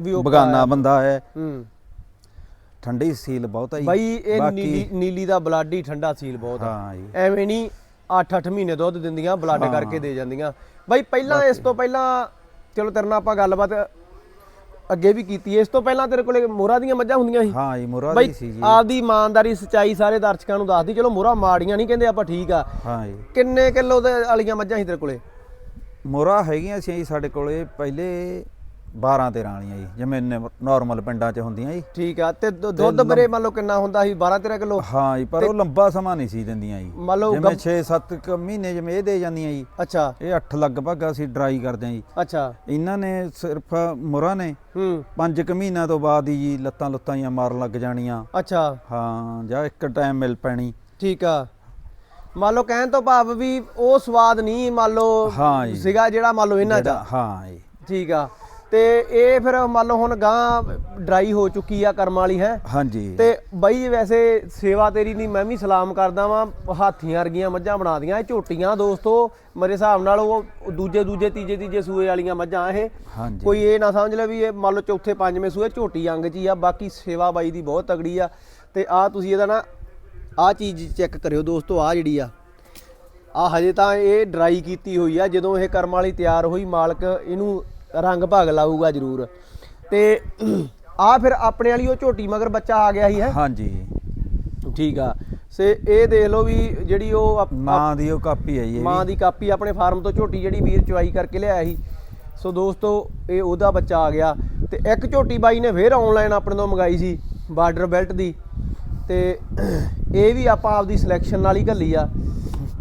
ਵੀ ਉਹ ਬਗਾਨਾ ਬੰਦਾ ਹੈ। ਹੂੰ। ਠੰਡੀ ਸੀਲ ਬਹੁਤ ਹੈ ਜੀ। ਬਾਈ ਇਹ ਨੀਲੀ ਨੀਲੀ ਦਾ ਬਲੱਡ ਹੀ ਠੰਡਾ ਸੀਲ ਬਹੁਤ ਆ। ਐਵੇਂ ਨਹੀਂ 8-8 ਮਹੀਨੇ ਦੁੱਧ ਦਿੰਦੀਆਂ ਬਲੱਡ। ਕਰਕੇ ਦੇ ਜਾਂਦੀਆਂ। ਬਾਈ ਪਹਿਲਾਂ ਇਸ ਤੋਂ ਪਹਿਲਾਂ ਚਲੋ ਤੇਰੇ ਨਾਲ ਆਪਾਂ ਗੱਲਬਾਤ ਅੱਗੇ ਵੀ ਕੀਤੀ ਹੈ। ਇਸ ਤੋਂ ਪਹਿਲਾਂ ਤੇਰੇ ਕੋਲੇ ਮੋਹਰਾ ਦੀਆਂ ਮੱਝਾਂ ਹੁੰਦੀਆਂ ਸੀ। ਹਾਂ ਜੀ ਮੁਰਾ ਦੀ ਸੀ ਜੀ। ਆਪਦੀ ਇਮਾਨਦਾਰੀ ਸਚਾਈ ਸਾਰੇ ਦਰਸ਼ਕਾਂ ਨੂੰ ਦੱਸਦੀ ਚਲੋ ਮੋਹਰਾ ਮਾੜੀਆਂ ਨਹੀਂ ਕਹਿੰਦੇ ਆਪਾਂ ਠੀਕ ਆ। ਹਾਂ ਜੀ। ਕਿੰਨੇ ਕਿਲੋ ਦੇ ਵਾਲੀਆਂ ਮੱਝਾਂ ਸੀ ਤੇਰੇ ਕੋਲੇ? ਮੁਰਾ ਹੈਗੀਆਂ ਸੀ ਜੀ ਸਾਡੇ ਕੋਲੇ ਪਹਿਲੇ 12 13 ਵਾਲੀਆਂ ਜੀ ਜਿਵੇਂ ਨਾਰਮਲ ਪਿੰਡਾਂ 'ਚ ਹੁੰਦੀਆਂ ਜੀ। ਠੀਕ ਆ ਤੇ ਦੁ- ਦੁੱਧ ਵੀਰੇ ਮੰਨ ਲਓ ਕਿੰਨਾ ਹੁੰਦਾ ਸੀ? 12-13 ਕਿਲੋ? ਹਾਂ ਜੀ ਪਰ ਉਹ ਲੰਬਾ ਸਮਾਂ ਨਹੀਂ ਸੀ ਦਿੰਦੀਆਂ ਜੀ। ਮੰਨ ਲਓ ਜਿਵੇਂ ਗੱਭ- 6-7 ਕ ਮਹੀਨੇ ਜਿਵੇਂ ਇਹ ਦੇ ਜਾਂਦੀਆਂ ਜੀ। ਅੱਛਾ। ਇਹ 8 ਲਗਭਗ ਅਸੀਂ ਡਰਾਈ ਕਰਦੇ ਹਾਂ ਜੀ। ਅੱਛਾ। ਇਹਨਾਂ ਨੇ ਸਿਰਫ ਮੁਰਾ ਨੇ। ਹੂੰ। 5 ਕੁ ਮਹੀਨਿਆਂ ਤੋਂ ਬਾਅਦ ਹੀ ਜੀ ਲੱਤਾਂ ਲੁੱਤਾਂ ਜਾਂ ਮਾਰਨ ਲੱਗ ਜਾਣੀਆਂ। ਅੱਛਾ। ਹਾਂ ਜਾਂ ਇੱਕ ਟਾਈਮ ਮਿਲ ਪੈਣੀ। ਠੀਕ ਆ। ਮੰਨ ਲਓ ਕਹਿਣ ਤੋਂ ਭਾਵ ਵੀ ਉਹ ਸਵਾਦ ਨਹੀਂ ਮੰਨ ਲਓ ਹਾਂ ਜੀ। ਸੀਗਾ ਜਿਹੜਾ ਮੰਨ ਲਓ ਇਹਨਾਂ ਜਿਹੜਾ- ਹਾਂ ਜੀ। ਠੀਕ ਆ। ਤੇ ਇਹ ਫਿਰ ਮੰਨ ਲਓ ਹੁਣ ਗਾਂ ਡਰਾਈ ਹੋ ਚੁੱਕੀ ਆ ਕਰਮ ਵਾਲੀ ਹੈ? ਹਾਂਜੀ। ਤੇ ਬਈ ਵੈਸੇ ਸੇਵਾ ਤੇਰੀ ਨਹੀਂ ਮੈਂ ਵੀ ਸਲਾਮ ਕਰਦਾ ਵਾਂ ਹਾਥੀਆਂ ਵਰਗੀਆਂ ਮੱਝਾਂ ਬਣਾ ਦੀਆਂ ਇਹ ਝੋਟੀਆਂ ਦੋਸਤੋ ਮੇਰੇ ਹਿਸਾਬ ਨਾਲ ਉਹ ਦੂਜੇ ਦੂਜੇ ਤੀਜੇ ਤੀਜੇ ਸੂਏ ਵਾਲੀਆਂ ਮੱਝਾਂ ਇਹ। ਹਾਂਜੀ। ਕੋਈ ਇਹ ਨਾ ਸਮਝ ਲੈ ਵੀ ਇਹ ਮੰਨ ਲਓ ਚੌਥੇ ਪੰਜਵੇਂ ਸੂਏ ਝੋਟੀ ਅੰਗ 'ਚ ਹੀ ਆ ਬਾਕੀ ਸੇਵਾ ਬਾਈ ਦੀ ਬਹੁਤ ਤਗੜੀ ਆ। ਤੇ ਆ ਤੁਸੀਂ ਇਹਦਾ ਨਾ ਆ ਚੀਜ਼ ਚੈੱਕ ਕਰਿਓ ਦੋਸਤੋ ਆ ਜਿਹੜੀ ਆ ਆ ਹਜੇ ਤਾਂ ਇਹ ਡਰਾਈ ਕੀਤੀ ਹੋਈ ਆ ਜਦੋਂ ਇਹ ਕਰਮ ਵਾਲੀ ਤਿਆਰ ਹੋਈ ਮਾਲਕ ਇਹਨੂੰ ਰੰਗ ਭਾਗ ਲਾਊਗਾ ਜ਼ਰੂਰ। ਤੇ ਆ ਫਿਰ ਆਪਣੇ ਵਾਲੀ ਉਹ ਝੋਟੀ ਮਗਰ ਬੱਚਾ ਆ ਗਿਆ ਹੀ ਹੈ? ਹਾਂਜੀ। ਠੀਕ ਆ। ਸੇ ਇਹ ਦੇਖ ਲਓ ਵੀ ਜਿਹੜੀ ਉਹ ਮਾਂ ਦੀ ਉਹ ਕਾਪੀ ਹੈ ਜੀ ਮਾਂ। ਦੀ ਕਾਪੀ ਆਪਣੇ ਫਾਰਮ ਤੋਂ ਝੋਟੀ ਜਿਹੜੀ ਵੀਰ ਚੁਆਈ ਕਰਕੇ ਲਿਆਇਆ ਸੀ। ਸੋ ਦੋਸਤੋ ਇਹ ਉਹਦਾ ਬੱਚਾ ਆ ਗਿਆ। ਤੇ ਇੱਕ ਝੋਟੀ ਬਾਈ ਨੇ ਫੇਰ ਆਨਲਾਈਨ ਆਪਣੇ ਤੋਂ ਮੰਗਾਈ ਸੀ ਬਾਰਡਰ ਬੈਲਟ ਦੀ। ਤੇ ਇਹ ਵੀ ਆਪਾਂ ਆਪਦੀ ਸਿਲੈਕਸ਼ਨ ਨਾਲ ਹੀ ਘੱਲੀ ਆ।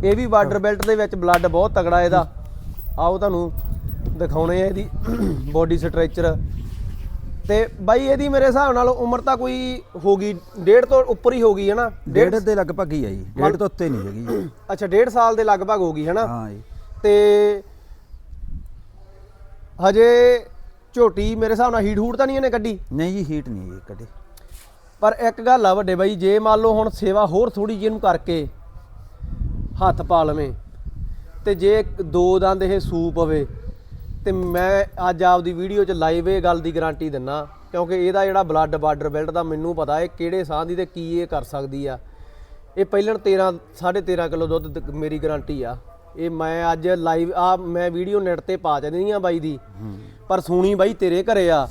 ਇਹ ਵੀ ਬਾਰਡਰ ਬੈਲਟ ਦੇ ਵਿੱਚ ਬਲੱਡ ਬਹੁਤ ਤਗੜਾ ਇਹਦਾ। ਆਓ ਤੁਹਾਨੂੰ ਦਿਖਾਉਣੇ ਆ ਇਹਦੀ ਬੋਡੀ ਸਟਰਕਚਰ ਤੇ ਬਾਈ ਇਹਦੀ ਮੇਰੇ ਹਿਸਾਬ ਨਾਲ ਉਮਰ ਤਾਂ ਕੋਈ ਹੋ ਗਈ ਡੇਢ ਤੋਂ ਉੱਪਰ ਹੀ ਹੋ ਗਈ ਹੈ ਨਾ? ਡੇਢ ਦੇ ਲਗਭਗ ਹੀ ਆ ਜੀ ਡੇਢ ਤੋਂ ਉੱਤੇ ਨਹੀਂ ਹੈਗੀ। ਜੀ ਅੱਛਾ ਡੇਢ ਸਾਲ ਦੇ ਲਗਭਗ ਹੋ ਗਈ ਹੈ ਨਾ? ਹਾਂ ਜੀ। ਤੇ ਹਜੇ ਝੋਟੀ ਮੇਰੇ ਹਿਸਾਬ ਨਾਲ ਹੀਟ ਹੂਟ ਤਾਂ ਨਹੀਂ ਇਹਨੇ ਕੱਢੀ? ਨਹੀਂ ਜੀ ਹੀਟ ਨਹੀਂ ਜੀ ਕਦੇ ਪਰ ਇੱਕ ਗੱਲ ਆ ਵੱਡੇ ਬਾਈ ਜੇ ਮੰਨ ਲਓ ਹੁਣ ਸੇਵਾ ਹੋਰ ਥੋੜੀ ਜਿਹੀ ਇਹਨੂੰ ਕਰਕੇ ਹੱਥ ਪਾ ਲਵੇਂ ਤੇ ਜੇ ਦੋ ਦੰਦ ਇਹ ਸੂਪ ਪਵੇ ਤੇ ਮੈਂ ਅੱਜ ਆਪਦੀ ਵੀਡੀਓ 'ਚ ਲਾਈਵ ਇਹ ਗੱਲ ਦੀ ਗਾਰੰਟੀ ਦਿੰਨਾ ਕਿਉਂਕਿ ਇਹਦਾ ਜਿਹੜਾ ਬਲੱਡ ਬਾਰਡਰ ਬਿਲਟ ਦਾ ਮੈਨੂੰ ਪਤਾ ਹੈ ਕਿਹੜੇ ਸਾਹ ਦੀ ਤੇ ਕੀ ਇਹ ਕਰ ਸਕਦੀ ਆ। ਇਹ ਪਹਿਲਣ 13 13.5 ਕਿਲੋ ਦੁੱਧ ਮੇਰੀ ਗਾਰੰਟੀ ਆ। ਇਹ ਮੈਂ ਅੱਜ ਲਾਈਵ ਆ ਮੈਂ ਵੀਡੀਓ ਨੈਟ ਤੇ ਪਾ ਦਿੰਦੀ ਆ ਬਾਈ ਦੀ। ਪਰ ਸੁਣੀ ਬਾਈ ਤੇਰੇ ਘਰੇ ਆ।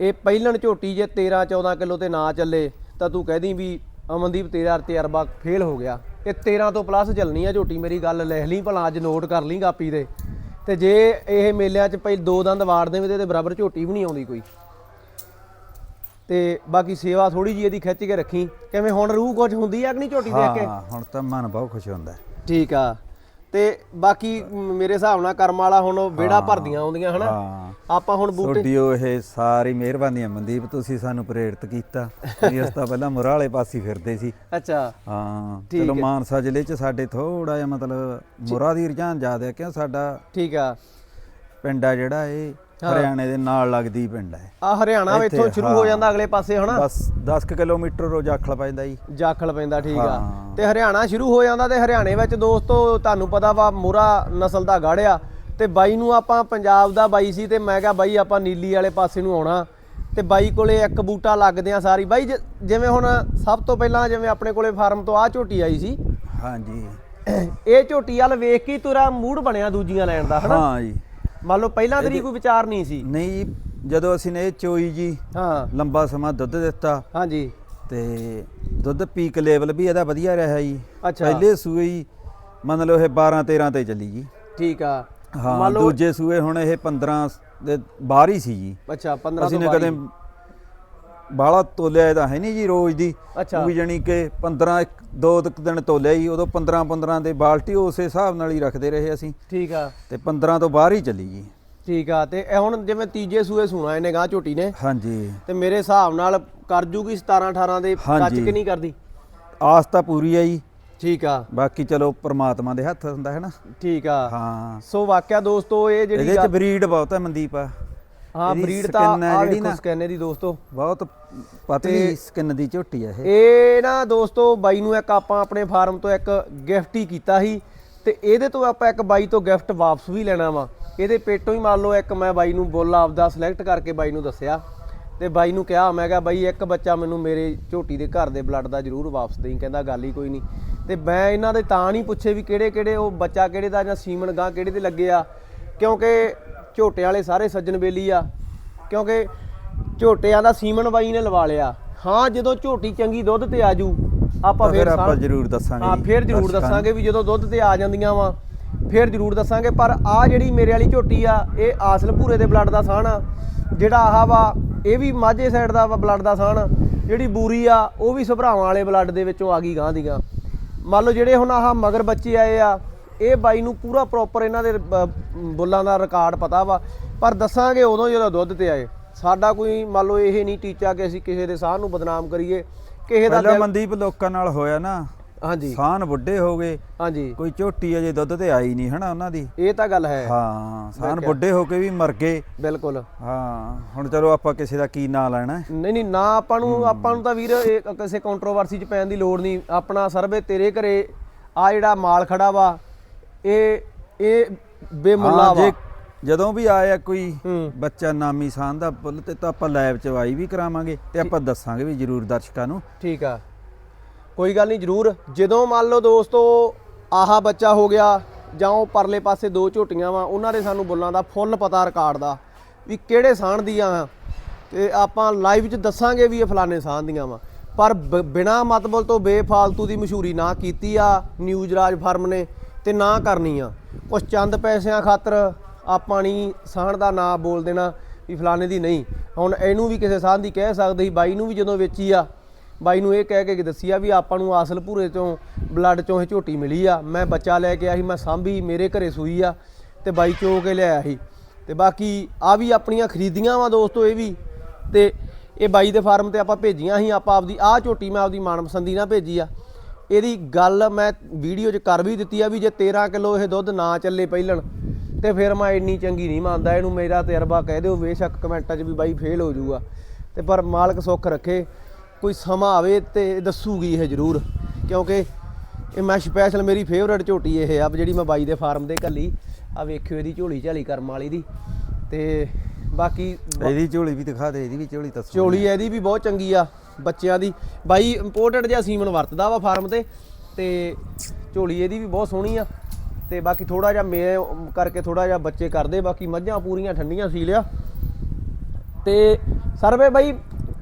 ਇਹ ਪਹਿਲਣ ਝੋਟੀ ਜੇ 13 14 ਕਿਲੋ ਤੇ ਨਾ ਚੱਲੇ ਤਾਂ ਤੂੰ ਕਹਿਦੀ ਵੀ ਅਮਨਦੀਪ ਤੇਰਾ ਤਜਰਬਾ ਫੇਲ ਹੋ ਗਿਆ। ਇਹ 13 ਤੋਂ ਪਲੱਸ ਚੱਲਣੀ ਆ ਝੋਟੀ ਮੇਰੀ ਗੱਲ ਲਿਖ ਲਈ ਭਲਾ ਅੱਜ ਨੋਟ ਕਰ ਲਈ ਕਾਪੀ ਤੇ। ਤੇ ਜੇ ਇਹ ਮੇਲਿਆਂ 'ਚ ਪਹਿਲ ਦੋ ਦੰਦ ਵਾੜ ਦੇਵੇਂ ਤੇ ਇਹਦੇ ਬਰਾਬਰ ਝੋਟੀ ਵੀ ਨਹੀਂ ਆਉਂਦੀ ਕੋਈ। ਤੇ ਬਾਕੀ ਸੇਵਾ ਥੋੜੀ ਜੀ ਇਹਦੀ ਖਿੱਚ ਕੇ ਰੱਖੀ। ਕਿਵੇਂ ਹੁਣ ਰੂਹ ਕੁਝ ਹੁੰਦੀ ਆ ਕਿ ਨਹੀਂ ਝੋਟੀ ਦੇਖ ਕੇ? ਹਾਂ ਹੁਣ ਤਾਂ ਮਨ ਬਹੁਤ ਖੁਸ਼ ਹੁੰਦਾ। ਠੀਕ ਆ। ਤੇ ਬਾਕੀ ਮੇਰੇ ਹਿਸਾਬ ਨਾਲ ਕਰਮ ਵਾਲਾ ਹੁਣ ਵਿਹੜਾ ਭਰਦੀਆਂ ਆਉਂਦੀਆਂ ਹਨਾ? ਆਪਾਂ ਹੁਣ ਬੂਟੇ ਤੁਹਾਡੀ ਉਹ ਇਹ ਸਾਰੀ ਮਿਹਰਬਾਨੀ ਹੈ ਮਨਦੀਪ ਤੁਸੀਂ ਸਾਨੂੰ ਪ੍ਰੇਰਿਤ ਕੀਤਾ। ਅਸੀਂ ਤਾਂ ਪਹਿਲਾਂ ਮੁਰਾ ਵਾਲੇ ਪਾਸੇ ਫਿਰਦੇ ਸੀ। ਅੱਛਾ। ਹਾਂ ਚਲੋ। ਮਾਨਸਾ ਜ਼ਿਲ੍ਹੇ ਚ ਸਾਡੇ ਥੋੜਾ ਜਿਹਾ ਮਤਲਬ ਮੁਰਾ ਦੀ ਰੁਝਾਨ ਜ਼ਿਆਦਾ ਹੈ ਕਿਉਂ ਸਾਡਾ ਠੀਕ ਆ। ਪਿੰਡ ਆ ਜਿਹੜਾ ਇਹ ਹਰਿਆਣੇ ਦੇ ਨਾਲ ਲੱਗਦੀ ਪਿੰਡ ਹੈ। ਆ ਹਰਿਆਣਾ ਇੱਥੇ, ਸ਼ੁਰੂ ਹੋ। ਜਾਂਦਾ ਅਗਲੇ ਪਾਸੇ ਹਨਾ? ਬਸ 10 ਕੁ ਕਿਲੋਮੀਟਰ ਰੋਜ਼ ਆਖਲ ਪੈਂਦਾ ਜੀ। ਜਾਖਲ ਪੈਂਦਾ ਠੀਕ ਆ। ਤੇ ਹਰਿਆਣਾ ਸ਼ੁਰੂ ਹੋ ਜਾਂਦਾ ਤੇ ਹਰਿਆਣੇ ਵਿੱਚ ਦੋਸਤੋ ਤੁਹਾਨੂੰ ਪਤਾ ਵਾ ਮੋਰਾ ਨਸਲ ਦਾ ਗਾੜਿਆ ਤੇ ਬਾਈ ਨੂੰ ਆਪਾਂ ਪੰਜਾਬ ਦਾ ਬਾਈ ਸੀ ਤੇ ਮੈਂ ਕਿਹਾ ਬਾਈ ਆਪਾਂ ਨੀਲੀ ਵਾਲੇ ਪਾਸੇ ਨੂੰ ਆਉਣਾ। ਤੇ ਬਾਈ ਕੋਲੇ ਇੱਕ ਬੂਟਾ ਲੱਗਦੇ ਆ ਸਾਰੀ। ਬਾਈ ਜਿਵੇਂ ਹੁਣ ਸਭ ਤੋਂ ਪਹਿਲਾਂ ਜਿਵੇਂ ਆਪਣੇ ਕੋਲੇ ਫਾਰਮ ਤੋਂ ਆ ਝੋਟੀ ਆਈ ਸੀ। ਹਾਂਜੀ। ਇਹ ਝੋਟੀ ਵਾਲ ਵੇਖ ਕੇ ਤੁਰਾ ਮੂਡ ਬਣਿਆ ਦੂਜੀਆਂ ਲੈਣ ਦਾ ਹਨਾ? ਹਾਂ ਜੀ। ਮੰਨ ਲਓ ਪਹਿਲਾਂ ਤੇਰੀ ਕੋਈ ਵਿਚਾਰ ਨਹੀਂ ਸੀ। ਨਹੀਂ ਜੀ, ਜਦੋਂ ਅਸੀਂ ਨੇ ਇਹ ਚੋਈ ਜੀ ਹਾਂ। ਲੰਬਾ ਸਮਾਂ ਦੁੱਧ ਦਿੱਤਾ। ਹਾਂਜੀ। ਤੇ ਦੁੱਧ ਪੀਕ ਲੈਵਲ ਵੀ ਇਹਦਾ ਵਧੀਆ ਰਿਹਾ ਜੀ। ਅੱਛਾ। ਪਹਿਲੇ ਸੂਏ ਹੀ ਮੰਨ ਲਓ ਇਹ 12 13 ਤੇ ਚੱਲੀ ਜੀ। ਠੀਕ ਆ। ਹਾਂ ਦੂਜੇ ਸੂਏ ਹੁਣ ਇਹ 15 ਦੇ ਬਾਹਰ ਹੀ ਸੀ ਜੀ। ਅੱਛਾ 15 ਅਸੀਂ ਤੋਂ ਨੇ ਕਦੇ ਬਾਹਲਾ ਤੋਲਿਆ ਇਹਦਾ ਹੈ ਨਹੀਂ ਜੀ ਰੋਜ਼ ਦੀ। ਅੱਛਾ। ਵੀ ਜਾਣੀ ਕਿ 15 ਇੱਕ ਦੋ ਕੁ ਦਿਨ ਤੋਲਿਆ ਜੀ ਉਦੋਂ 15 15 ਦੇ ਬਾਲਟੀ ਉਸੇ ਹਿਸਾਬ ਨਾਲ ਹੀ ਰੱਖਦੇ ਰਹੇ ਅਸੀਂ। ਠੀਕ ਆ। ਤੇ 15 ਤੋਂ ਬਾਹਰ ਹੀ ਚੱਲੀ ਜੀ। ਠੀਕ ਆ ਤੇ ਇਹ ਹੁਣ ਜਿਵੇਂ ਤੀਜੇ ਸੂਏ ਸੁਣਾ ਇਹਨੇ ਗਾਂ ਝੋਟੀ ਨੇ। ਹਾਂਜੀ। ਤੇ ਮੇਰੇ ਹਿਸਾਬ ਨਾਲ ਕਰ ਜੂਗੀ 17 18 ਦੇ ਹਾਂਜੀ। ਕਿ ਨਹੀਂ ਕਰਦੀ? ਆਸ ਤਾਂ ਪੂਰੀ ਆ ਜੀ। ਠੀਕ ਆ। ਬਾਕੀ ਚਲੋ ਪ੍ਰਮਾਤਮਾ ਦੇ ਹੱਥ ਹੁੰਦਾ ਹੈ ਨਾ। ਠੀਕ ਆ। ਹਾਂ। ਸੋ ਵਾਕਿਆ ਦੋਸਤੋ ਇਹ ਜਿਹੜੀ ਇਹਦੇ ਚ ਗੱਲ- ਬਰੀਡ ਬਹੁਤ ਹੈ ਮਨਦੀਪ। ਆ ਹਾਂ ਬਰੀਡ ਤਾਂ ਆ ਜਿਹੜੀ ਵੇਖੋ ਨਾ ਸਕੈਨੇ ਦੀ ਦੋਸਤੋ। ਬਹੁਤ ਪਤਲੀ ਸਕਿਨ ਦੀ ਝੋਟੀ ਆ ਇਹ। ਇਹ ਨਾ ਦੋਸਤੋ ਬਾਈ ਨੂੰ ਇੱਕ ਆਪਾਂ ਆਪਣੇ ਫਾਰਮ ਤੋਂ ਇੱਕ ਗਿਫਟ ਹੀ ਕੀਤਾ ਸੀ ਤੇ ਇਹਦੇ ਤੋਂ ਆਪਾਂ ਇੱਕ ਬਾਈ ਤੋਂ ਗਿਫਟ ਵਾਪਸ ਵੀ ਲੈਣਾ ਵਾ। ਇਹਦੇ ਪੇਟੋਂ ਹੀ ਮੰਨ ਲਓ ਇੱਕ ਮੈਂ ਬਾਈ ਨੂੰ ਬੁੱਲ ਆਪਦਾ ਸਿਲੈਕਟ ਕਰਕੇ ਬਾਈ ਨੂੰ ਦੱਸਿਆ। ਤੇ ਬਾਈ ਨੂੰ ਕਿਹਾ ਮੈਂ ਕਿਹਾ ਬਾਈ ਇੱਕ ਬੱਚਾ ਮੈਨੂੰ ਮੇਰੇ ਝੋਟੀ ਦੇ ਘਰ ਦੇ ਬਲੱਡ ਦਾ ਜ਼ਰੂਰ ਵਾਪਸ ਦੇਈ। ਕਹਿੰਦਾ ਗੱਲ ਹੀ ਕੋਈ ਨਹੀਂ। ਤੇ ਮੈਂ ਇਹਨਾਂ ਦੇ ਤਾਂ ਨਹੀਂ ਪੁੱਛੇ ਵੀ ਕਿਹੜੇ ਕਿਹੜੇ ਉਹ ਬੱਚਾ ਕਿਹੜੇ ਦਾ ਜਾਂ ਸੀਮਨ ਗਾਂ ਕਿਹੜੇ ਦੇ ਲੱਗੇ ਆ। ਕਿਉਂਕਿ ਝੋਟੇ ਵਾਲੇ ਸਾਰੇ ਸੱਜਣ ਬੇਲੀ ਆ ਕਿਉਂਕਿ ਝੋਟਿਆਂ ਦਾ ਸੀਮਨ ਬਾਈ ਨੇ ਲਵਾ ਲਿਆ। ਹਾਂ ਜਦੋਂ ਝੋਟੀ ਚੰਗੀ ਦੁੱਧ ਤੇ ਆਜੂ ਆਪਾਂ ਫੇਰ ਆਪਾਂ ਜ਼ਰੂਰ ਦੱਸਾਂਗੇ ਹਾਂ ਫੇਰ ਜ਼ਰੂਰ। ਦੱਸਾਂਗੇ। ਵੀ ਜਦੋਂ ਦੁੱਧ ਤੇ ਆ ਜਾਂਦੀਆਂ ਵਾ ਫੇਰ ਜ਼ਰੂਰ ਦੱਸਾਂਗੇ। ਪਰ ਆ ਜਿਹੜੀ ਮੇਰੇ ਵਾਲੀ ਝੋਟੀ ਆ ਇਹ ਆਸਲ ਭੂਰੇ ਦੇ ਬਲੱਡ ਦਾ ਸਾਣ ਆ ਜਿਹੜਾ ਆਹ ਵਾ ਇਹ ਵੀ ਮਾਝੇ ਸਾਈਡ ਦਾ ਬਲੱਡ ਦਾ ਸਾਣ ਜਿਹੜੀ ਬੂਰੀ ਆ ਉਹ ਵੀ ਸਭਰਾਵਾਂ ਵਾਲੇ ਬਲੱਡ ਦੇ ਵਿੱਚੋਂ ਆ ਗਈ ਗਾਂ ਦੀਆਂ ਮੰਨ ਲਓ ਜਿਹੜੇ ਹੁਣ ਆਹ ਮਗਰ ਬੱਚੇ ਆਏ ਆ ਇਹ ਬਾਈ ਨੂੰ ਪੂਰਾ ਪ੍ਰੋਪਰ ਇਹਨਾਂ ਦੇ ਬੁੱਲਾਂ ਦਾ ਰਿਕਾਰਡ ਪਤਾ ਵਾ। ਪਰ ਦੱਸਾਂਗੇ ਉਦੋਂ ਜਦੋਂ ਦੁੱਧ ਤੇ ਆਏ। ਸਾਡਾ ਕੋਈ ਮੰਨ ਲਓ ਇਹ ਨਹੀਂ ਟੀਚਾ ਕਿ ਅਸੀਂ ਕਿਸੇ ਦੇ ਸਾਹ ਨੂੰ ਬਦਨਾਮ ਕਰੀਏ ਕਿਸੇ ਦਾ ਪਹਿਲਾਂ ਮਨਦੀਪ ਲੋਕਾਂ ਨਾਲ ਹੋਇਆ ਨਾ। ਹਾਂਜੀ। ਸਾਨ ਵੱਡੇ ਹੋ ਗਏ। ਹਾਂਜੀ। ਕੋਈ ਝੋਟੀ ਅਜੇ ਦੁੱਧ ਤੇ ਆਈ ਨਹੀਂ ਹਨਾ ਉਹਨਾਂ ਦੀ? ਇਹ ਤਾਂ ਗੱਲ ਹੈ। ਹਾਂ ਸਾਨ। ਵੱਡੇ ਹੋ ਕੇ ਵੀ ਮਰ ਗਏ। ਬਿਲਕੁਲ। ਹਾਂ ਹੁਣ ਚਲੋ ਆਪਾਂ ਕਿਸੇ ਦਾ ਕੀ ਨਾਂ ਲੈਣਾ। ਨਹੀਂ ਨਹੀਂ ਨਾ ਆਪਾਂ ਨੂੰ ਆਪਾਂ ਨੂੰ ਤਾਂ ਵੀਰ ਕਿਸੇ ਕੰਟਰੋਵਰਸੀ 'ਚ ਪੈਣ ਦੀ ਲੋੜ ਨਹੀਂ। ਆਪਣਾ ਸਰਵੇ ਤੇਰੇ ਘਰੇ ਆ ਜਿਹੜਾ ਮਾਲ ਖੜਾ ਵਾ ਇਹ ਇਹ ਬੇਮੁੱਲਾ ਹਾਂ ਵਾ। ਜੇ ਜਦੋਂ ਵੀ ਆਇਆ ਕੋਈ ਹੂੰ। ਬੱਚਾ ਨਾਮੀ ਸਾਨ ਦਾ ਪੁੱਲ ਤੇ ਤਾਂ ਆਪਾਂ ਲਾਈਵ ਚ ਆਈ ਵੀ ਕਰਾਵਾਂਗੇ ਤੇ ਆਪਾਂ ਦੱਸਾਂਗੇ ਵੀ ਜਰੂਰ ਦਰਸ਼ਕਾਂ ਨੂੰ। ਠੀਕ ਆ। ਕੋਈ ਗੱਲ ਨਹੀਂ ਜਰੂਰ। ਜਦੋਂ ਮੰਨ ਲਓ ਦੋਸਤੋ ਆਹਾ ਬੱਚਾ ਹੋ ਗਿਆ ਜਾਂ ਉਹ ਪਰਲੇ ਪਾਸੇ ਦੋ ਝੋਟੀਆਂ ਵਾ ਉਹਨਾਂ ਦੇ ਸਾਨੂੰ ਬੁੱਲਾਂ ਦਾ ਫੁੱਲ ਪਤਾ ਰਿਕਾਰਡ ਦਾ ਵੀ ਕਿਹੜੇ ਸਾਣ ਦੀਆਂ ਆ ਤੇ ਆਪਾਂ ਲਾਈਵ 'ਚ ਦੱਸਾਂਗੇ ਵੀ ਇਹ ਫਲਾਣੇ ਸਾਣ ਦੀਆਂ ਵਾ। ਪਰ ਬਿਨਾਂ ਮਤਲਬ ਤੋਂ ਬੇਫਾਲਤੂ ਦੀ ਮਸ਼ਹੂਰੀ ਨਾ ਕੀਤੀ ਆ। ਨਿਊਜ਼ ਰਾਜ ਫਰਮ ਨੇ ਤੇ ਨਾ ਕਰਨੀ ਆ। ਕੁਛ ਚੰਦ ਪੈਸਿਆਂ ਖਾਤਰ ਆਪਾਂ ਨਹੀਂ ਸਾਹਣ ਦਾ ਨਾਂ ਬੋਲ ਦੇਣਾ ਵੀ ਫਲਾਣੇ ਦੀ ਨਹੀਂ। ਹੁਣ ਇਹਨੂੰ ਵੀ ਕਿਸੇ ਸਾਹਣ ਦੀ ਕਹਿ ਸਕਦੇ ਸੀ, ਬਾਈ ਨੂੰ ਵੀ ਜਦੋਂ ਵੇਚੀ ਆ, ਬਾਈ ਨੂੰ ਇਹ ਕਹਿ ਕੇ ਦੱਸੀ ਆ ਵੀ ਆਪਾਂ ਨੂੰ ਆਸਲ ਭੂਰੇ ਚੋਂ ਬਲੱਡ ਚੋਂ ਇਹ ਝੋਟੀ ਮਿਲੀ ਆ। ਮੈਂ ਬੱਚਾ ਲੈ ਕੇ ਆਇਆ ਸੀ, ਮੈਂ ਸਾਂਭੀ, ਮੇਰੇ ਘਰੇ ਸੂਈ ਆ ਤੇ ਬਾਈ ਚੋ ਕੇ ਲਿਆਇਆ ਸੀ। ਤੇ ਬਾਕੀ ਆ ਵੀ ਆਪਣੀਆਂ ਖਰੀਦੀਆਂ ਵਾ ਦੋਸਤੋ ਇਹ ਵੀ। ਤੇ ਇਹ ਬਾਈ ਦੇ ਫਾਰਮ ਤੇ ਆਪਾਂ ਭੇਜੀਆਂ ਸੀ, ਆਪਾਂ ਆਪਦੀ ਆਹ ਝੋਟੀ ਮੈਂ ਆਪਦੀ ਮਾਨਪਸੰਦੀ ਨਾਲ ਭੇਜੀ ਆ। ਇਹਦੀ ਗੱਲ ਮੈਂ ਵੀਡੀਓ 'ਚ ਕਰ ਵੀ ਦਿੱਤੀ ਆ ਵੀ ਜੇ 13 ਕਿਲੋ ਇਹ ਦੁੱਧ ਨਾ ਚੱਲੇ ਪਹਿਲਣ ਤੇ ਫਿਰ ਮੈਂ ਇੰਨੀ ਚੰਗੀ ਨਹੀਂ ਮੰਨਦਾ ਇਹਨੂੰ ਮੇਰਾ ਤਜਰਬਾ ਕਹਿ ਦਿਓ ਬੇਸ਼ੱਕ ਕਮੈਂਟਾਂ 'ਚ ਵੀ ਬਾਈ ਫੇਲ ਹੋ ਜਾਊਗਾ। ਤੇ ਪਰ ਮਾਲਕ ਸੁੱਖ ਰੱਖੇ ਕੋਈ ਸਮਾਂ ਆਵੇ ਤੇ ਦੱਸੂਗੀ ਇਹ ਜ਼ਰੂਰ ਕਿਉਂਕਿ ਇਹ ਮੈਂ ਸਪੈਸ਼ਲ ਮੇਰੀ ਫੇਵਰਟ ਝੋਟੀ ਇਹ ਆ ਜਿਹੜੀ ਮੈਂ ਬਾਈ ਦੇ ਫਾਰਮ ਦੇ ਕੱਲੀ ਆ ਵੇਖਿਓ ਇਹਦੀ ਝੋਲੀ ਝਾਲੀ ਕਰਮ ਵਾਲੀ ਦੀ ਤੇ ਬਾਕੀ ਇਹਦੀ ਝੋਲੀ ਵੀ ਦਿਖਾ ਦੇ ਇਹਦੀ ਵੀ ਝੋਲੀ ਸੋਹਣੀ ਝੋਲੀ ਇਹਦੀ ਵੀ ਬਹੁਤ ਚੰਗੀ ਆ। ਬੱਚਿਆਂ ਦੀ। ਬਾਈ ਇੰਪੋਰਟਡ ਜਿਹਾ ਸੀਮਨ ਵਰਤਦਾ ਵਾ ਫਾਰਮ ਤੇ ਤੇ ਝੋਲੀ ਇਹਦੀ ਵੀ ਬਹੁਤ ਸੋਹਣੀ ਆ। ਤੇ ਬਾਕੀ ਥੋੜਾ ਜਿਹਾ ਮੇ ਕਰਕੇ ਥੋੜਾ ਜਿਹਾ ਬੱਚੇ ਕਰਦੇ ਬਾਕੀ ਮੱਝਾਂ ਪੂਰੀਆਂ ਠੰਡੀਆਂ ਸੀ ਲਿਆ। ਤੇ ਸਰਵੇ ਬਾਈ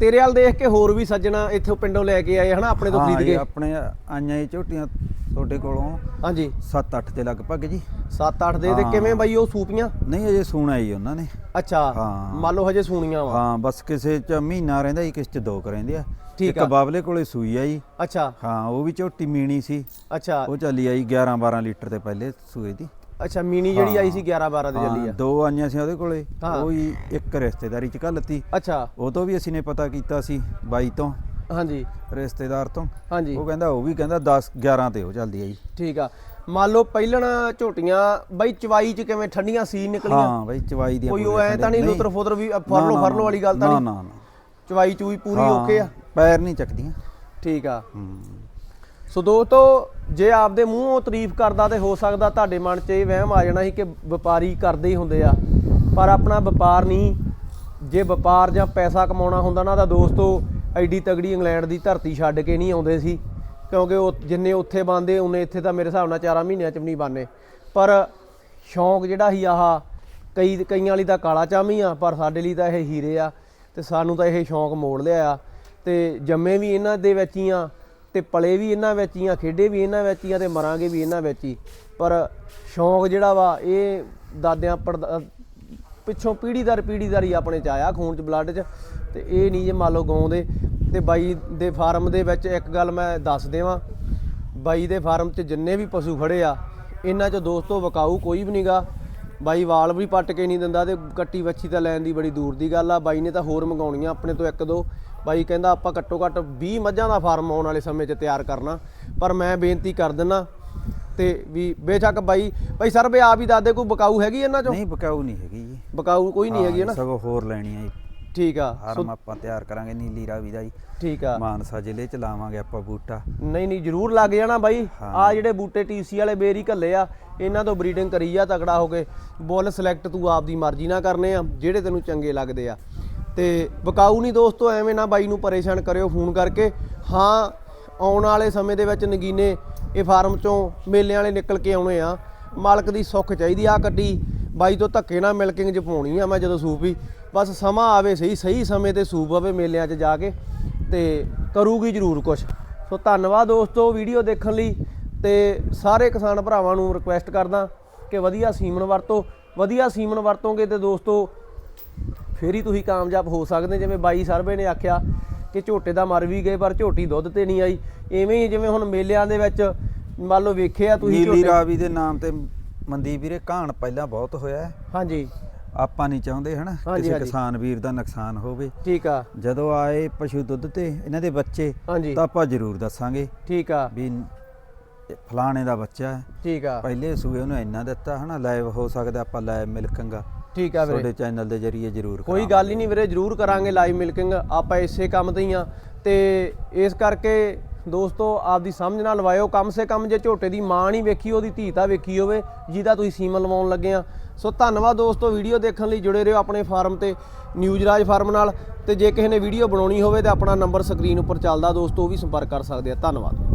ਤੇਰੇ ਵੱਲ ਦੇਖ ਕੇ ਹੋਰ ਵੀ ਸੱਜਣਾ ਇੱਥੋਂ ਪਿੰਡੋਂ ਲੈ ਕੇ ਆਏ ਹਨਾ ਆਪਣੇ ਤੋਂ ਖਰੀਦ ਕੇ? ਆਪਣੇ ਆਈਆਂ ਇਹ ਝੋਟੀਆਂ ਤੁਹਾਡੇ ਕੋਲੋਂ ਹਾਂਜੀ। 7-8 ਦੇ ਲਗਭਗ ਜੀ। 7-8 ਦੇ ਤੇ ਹਾਂ। ਕਿਵੇਂ ਬਾਈ ਉਹ ਸੂਪੀਆਂ ਨਹੀਂ ਅਜੇ ਸੂਣਾ ਹੀ ਉਹਨਾਂ ਨੇ। ਅੱਛਾ। ਹਾਂ। ਮੰਨ ਲਓ ਹਜੇ ਸੂਣੀਆਂ ਵਾ। ਹਾਂ ਬਸ ਕਿਸੇ ਚ ਮਹੀਨਾ ਰਹਿੰਦਾ ਜੀ ਕਿਸੇ ਚ ਦੋ ਕੁ ਰਹਿੰਦੇ ਆ। ਠੀਕ ਇੱਕ ਆ। ਬਾਬਲੇ ਕੋਲੇ ਸੂਈ ਆ ਜੀ। ਅੱਛਾ। ਹਾਂ ਉਹ ਵੀ ਝੋਟੀ ਮੀਣੀ ਸੀ। ਅੱਛਾ। ਉਹ ਚੱਲੀ ਆਈ 11-12 ਲੀਟਰ ਦੇ ਪਹਿਲੇ ਸੂਏ ਦੀ। ਅੱਛਾ ਮੀਨੀ ਜਿਹੜੀ ਆਈ ਸੀ 11 12 ਦੇ ਚੱਲੀ ਹਾਂ, ਆ ਦੋ ਆਈਆਂ ਸੀ ਉਹਦੇ ਕੋਲੇ। ਹਾਂ। ਉਹ ਹੀ ਇੱਕ ਰਿਸ਼ਤੇਦਾਰੀ ਚ ਘੱਲਤੀ ਅੱਛਾ। ਉਹ ਤੋਂ ਵੀ ਅਸੀਂ ਨੇ ਪਤਾ ਕੀਤਾ ਸੀ ਬਾਈ ਤੋਂ। ਹਾਂਜੀ। ਰਿਸ਼ਤੇਦਾਰ ਤੋਂ। ਹਾਂਜੀ। ਉਹ ਕਹਿੰਦਾ ਉਹ ਵੀ ਕਹਿੰਦਾ 10 11 ਤੇ ਉਹ ਚੱਲਦੀ ਆ ਜੀ। ਠੀਕ ਆ। ਮੰਨ ਲਓ ਪਹਿਲਣ ਝੋਟੀਆਂ ਬਈ ਚਵਾਈ ਚ ਕਿਵੇਂ ਠੰਡੀਆਂ ਸੀ ਨਿਕਲੀਆਂ? ਹਾਂ ਬਾਈ ਚਵਾਈ ਦੀ ਕੋਈ ਉਹ ਐ ਤਾਂ ਨਹੀਂ ਲੁੱਤਰ ਫੁੱਤਰ ਵੀ ਫਰਲੋ ਫਰਲੋ ਵਾਲੀ ਗੱਲ ਤਾਂ ਨਹੀਂ? ਨਾ ਨਾ। ਚਵਾਈ ਚੂਈ ਪੂਰੀ ਓਕੇ ਆ? ਪੈਰ ਨਹੀਂ ਚੱਕਦੀਆਂ। ਠੀਕ ਆ। ਸੋ ਦੋਸਤੋ ਜੇ ਆਪਦੇ ਮੂੰਹੋਂ ਤਾਰੀਫ ਕਰਦਾ ਤੇ ਹੋ ਸਕਦਾ ਤੁਹਾਡੇ ਮਨ 'ਚ ਇਹ ਵਹਿਮ ਆ ਜਾਣਾ ਸੀ ਕਿ ਵਪਾਰੀ ਕਰਦੇ ਹੀ ਹੁੰਦੇ ਆ। ਪਰ ਆਪਣਾ ਵਪਾਰ ਨਹੀਂ। ਜੇ ਵਪਾਰ ਜਾਂ ਪੈਸਾ ਕਮਾਉਣਾ ਹੁੰਦਾ ਨਾ ਤਾਂ ਦੋਸਤੋ ਐਡੀ ਤਗੜੀ ਇੰਗਲੈਂਡ ਦੀ ਧਰਤੀ ਛੱਡ ਕੇ ਨਹੀਂ ਆਉਂਦੇ ਸੀ, ਕਿਉਂਕਿ ਉਹ ਜਿੰਨੇ ਉੱਥੇ ਬੰਦੇ ਉਹਨੇ ਇੱਥੇ ਤਾਂ ਮੇਰੇ ਹਿਸਾਬ ਨਾਲ 4 ਮਹੀਨਿਆਂ 'ਚ ਵੀ ਨਹੀਂ ਬਾਨੇ ਪਰ ਸ਼ੌਂਕ ਜਿਹੜਾ ਸੀ ਆਹ, ਕਈ, ਕਈਆਂ ਲਈ ਤਾਂ ਕਾਲਾ ਚਾਮੀ ਆ, ਪਰ ਸਾਡੇ ਲਈ ਤਾਂ ਇਹ ਹੀਰੇ ਆ, ਤੇ ਸਾਨੂੰ ਤਾਂ ਇਹ ਸ਼ੌਂਕ ਮੋੜ ਲਿਆ ਆ। ਤੇ ਜੰਮੇ ਵੀ ਇਹਨਾਂ ਦੇ ਵਿੱਚ ਹੀ ਆ, ਤੇ ਪਲੇ ਵੀ ਇਹਨਾਂ ਵਿੱਚ ਹੀ ਆ, ਖੇਡੇ ਵੀ ਇਹਨਾਂ ਵਿੱਚ ਹੀ ਆ, ਤੇ ਮਰਾਂਗੇ ਵੀ ਇਹਨਾਂ ਵਿੱਚ ਹੀ। ਪਰ ਸ਼ੌਂਕ ਜਿਹੜਾ ਵਾ, ਇਹ ਦਾਦਿਆਂ, ਪੜਦਾ ਪਿੱਛੋਂ ਪੀੜ੍ਹੀ ਦਰ ਪੀੜ੍ਹੀ ਦਰ ਹੀ ਆਪਣੇ ਚ ਆਇਆ ਖੂਨ ਚ ਬਲੱਡ ਚ, ਤੇ ਇਹ ਨਹੀਂ ਜੇ ਮੰਨ ਲਓ ਗਾਉਂਦੇ ਤੇ ਬਾਈ ਦੇ ਫਾਰਮ ਦੇ ਵਿੱਚ ਇੱਕ ਗੱਲ ਮੈਂ ਦੱਸ ਦੇਵਾਂ, ਬਾਈ ਦੇ ਫਾਰਮ 'ਚ ਜਿੰਨੇ ਵੀ ਪਸ਼ੂ ਖੜੇ ਆ, ਇਹਨਾਂ 'ਚ ਦੋਸਤੋ ਵਿਕਾਊ ਕੋਈ ਵੀ ਨਹੀਂਗਾ ਬਾਈ ਵਾਲ ਵੀ ਪੱਟ ਕੇ ਨਹੀਂ ਦਿੰਦਾ ਤੇ ਕੱਟੀ ਵੱਛੀ ਤਾਂ ਲੈਣ ਦੀ ਬੜੀ ਦੂਰ ਦੀ ਗੱਲ ਆ, ਬਾਈ ਨੇ ਤਾਂ ਹੋਰ ਮੰਗਾਉਣੀਆਂ ਆਪਣੇ ਤੋਂ ਇੱਕ ਦੋ। ਬਾਈ ਕਹਿੰਦਾ ਆਪਾਂ ਘੱਟੋ ਘੱਟ 20 ਮੱਝਾਂ ਦਾ ਫਾਰਮ ਆਉਣ ਵਾਲੇ ਸਮੇਂ 'ਚ ਤਿਆਰ ਕਰਨਾ, ਪਰ ਮੈਂ ਬੇਨਤੀ ਕਰ ਦਿੰਨਾ ਤੇ ਵੀ ਬੇਸ਼ੱਕ ਬਾਈ ਬਾਈ ਸਰ ਵੀ ਆਪ ਹੀ ਦੱਸਦੇ ਕੋਈ ਵਿਕਾਊ ਹੈਗੀ ਇਹਨਾਂ 'ਚੋਂ? ਨਹੀਂ ਬਕਾਊ ਨਹੀਂ ਹੈਗੀ ਜੀ। ਵਿਕਾਊ ਕੋਈ ਨਹੀਂ ਹੈਗੀ ਹੈ ਨਾ ਸਗੋਂ ਹੋਰ ਲੈਣੀ ਆ ਜੀ। ਠੀਕ ਆ ਫਾਰਮ ਆਪਾਂ ਤਿਆਰ ਕਰਾਂਗੇ ਨੀਲੀ ਰਾਵੀ ਦਾ ਜੀ। ਠੀਕ ਆ। ਮਾਨਸਾ ਜ਼ਿਲ੍ਹੇ ਚ ਲਾਵਾਂਗੇ ਆਪਾਂ ਬੂਟਾ। ਨਹੀਂ ਨਹੀਂ ਜਰੂਰ ਲੱਗ ਜਾਣਾ ਬਾਈ। ਆ ਜਿਹੜੇ ਬੂਟੇ ਟੀਸੀ ਵਾਲੇ ਬੇਰ ਘੱਲੇ ਆ ਇਹਨਾਂ ਤੋਂ ਬਰੀਡਿੰਗ ਕਰੀ ਜਾ ਤਗੜਾ ਹੋ ਕੇ। ਬੁੱਲ ਸਿਲੈਕਟ ਤੂੰ ਆਪਦੀ ਮਰਜ਼ੀ ਨਾਲ ਕਰਨੇ ਆ ਜਿਹੜੇ ਤੈਨੂੰ ਚੰਗੇ ਲੱਗਦੇ ਆ। ਤੇ ਵਿਕਾਊ ਨਹੀਂ ਦੋਸਤੋ ਐਵੇਂ ਨਾ ਬਾਈ ਨੂੰ ਪਰੇਸ਼ਾਨ ਕਰਿਓ ਫੋਨ ਕਰਕੇ। ਹਾਂ ਆਉਣ ਵਾਲੇ ਸਮੇਂ ਦੇ ਵਿੱਚ ਨਗੀਨੇ ਇਹ ਫਾਰਮ ਚੋਂ ਮੇਲਿਆਂ ਵਾਲੇ ਨਿਕਲ ਕੇ ਆਉਣੇ ਆ। ਮਾਲਕ ਦੀ ਸੁੱਖ ਚਾਹੀਦੀ ਆ ਕੱਟੀ ਬਾਈ ਤੋਂ ਧੱਕੇ ਨਾਲ ਮਿਲਕਿੰਗ ਚ ਪਾਉਣੀ ਆ ਮੈਂ ਜਦੋਂ ਸੂਪ ਹੀ। ਬਸ ਸਮਾਂ ਆਵੇ ਸਹੀ ਸਹੀ ਸਮੇਂ ਤੇ ਸੂਪ ਆਵੇ ਮੇਲਿਆਂ 'ਚ ਜਾ ਕੇ ਤੇ ਕਰੂਗੀ ਜ਼ਰੂਰ ਕੁਝ ਸੋ ਧੰਨਵਾਦ ਦੋਸਤੋ ਵੀਡੀਓ ਦੇਖਣ ਲਈ ਤੇ ਸਾਰੇ ਕਿਸਾਨ ਭਰਾਵਾਂ ਨੂੰ ਰਿਕੁਐਸਟ ਕਰਦਾ ਕਿ ਵਧੀਆ ਸੀਮਨ ਵਰਤੋ, ਵਧੀਆ ਸੀਮਨ ਵਰਤੋਗੇ ਤੇ ਦੋਸਤੋ ਫੇਰ ਹੀ ਤੁਸੀਂ ਕਾਮਯਾਬ ਹੋ ਸਕਦੇ ਜਿਵੇਂ ਬਾਈ ਸਰਵੇ ਨੇ ਆਖਿਆ। ਕਿ ਝੋਟੇ ਦਾ ਮਰ ਵੀ ਗਏ ਪਰ ਝੋਟੀ ਦੁੱਧ ਤੇ ਨਹੀਂ ਆਈ। ਐਵੇਂ ਹੀ ਜਿਵੇਂ ਹੁਣ ਮੇਲਿਆਂ ਦੇ ਵਿੱਚ ਮੰਨ ਲਓ ਵੇਖਿਆ ਤੁਸੀਂ ਨੀਲੀ ਝੋਟੇ ਰਾਵੀ ਦੇ ਨਾਮ ਤੇ ਮਨਦੀਪ ਵੀਰੇ ਘਾਣ ਪਹਿਲਾਂ ਬਹੁਤ ਹੋਇਆ ਹੈ। ਹਾਂਜੀ। ਆਪਾਂ ਨਹੀਂ ਚਾਹੁੰਦੇ ਹਨਾ ਹਾਂਜੀ, ਕਿਸੇ ਹਾਂਜੀ। ਕਿਸਾਨ ਵੀਰ ਦਾ ਨੁਕਸਾਨ ਹੋਵੇ। ਠੀਕ ਆ। ਜਦੋਂ ਆਏ ਪਸ਼ੂ ਦੁੱਧ ਤੇ ਇਹਨਾਂ ਦੇ ਬੱਚੇ ਹਾਂਜੀ। ਤਾਂ ਆਪਾਂ ਜ਼ਰੂਰ ਦੱਸਾਂਗੇ ਠੀਕ ਆ। ਵੀ ਇਹ ਫਲਾਣੇ ਦਾ ਬੱਚਾ ਹੈ। ਠੀਕ ਆ। ਪਹਿਲੇ ਸੂਏ ਉਹਨੂੰ ਇੰਨਾ ਦਿੱਤਾ ਹਨਾ ਲਾਈਵ ਹੋ ਸਕਦਾ ਆਪਾਂ ਲਾਈਵ ਮਿਲਕਾਂਗਾ। ਠੀਕ ਆ ਵੀਰੇ। ਤੁਹਾਡੇ ਚੈਨਲ ਦੇ ਜਰੀਏ ਜ਼ਰੂਰ ਕੋਈ ਗੱਲ ਹੀ ਨਹੀਂ ਵੀਰੇ ਜਰੂਰ ਕਰਾਂਗੇ ਲਾਈਵ ਮਿਲਕਿੰਗ ਆਪਾਂ ਇਸੇ ਕੰਮ ਤੇ ਹੀ ਆ। ਤੇ ਇਸ ਕਰਕੇ ਦੋਸਤੋ ਆਪਦੀ ਸਮਝ ਨਾਲ ਲਵਾਇਓ ਕਮ ਸੇ ਕਮ ਜੇ ਝੋਟੇ ਦੀ ਮਾਂ ਨਹੀਂ ਵੇਖੀ ਉਹਦੀ ਧੀ ਤਾਂ ਵੇਖੀ ਹੋਵੇ ਜਿਹਦਾ ਤੁਸੀਂ ਸੀਮਨ ਲਵਾਉਣ ਲੱਗੇ ਆ। ਸੋ ਧੰਨਵਾਦ ਦੋਸਤੋ ਵੀਡੀਓ ਦੇਖਣ ਲਈ ਜੁੜੇ ਰਹੋ ਆਪਣੇ ਫਾਰਮ ਤੇ ਨਿਊਜ਼ ਰਾਜ ਫਾਰਮ ਨਾਲ। ਤੇ ਜੇ ਕਿਸੇ ਨੇ ਵੀਡੀਓ ਬਣਾਉਣੀ ਹੋਵੇ ਤੇ ਆਪਣਾ ਨੰਬਰ ਸਕਰੀਨ ਉੱਪਰ ਚੱਲਦਾ ਦੋਸਤੋ ਉਹ ਵੀ ਸੰਪਰਕ ਕਰ ਸਕਦੇ ਆ। ਧੰਨਵਾਦ।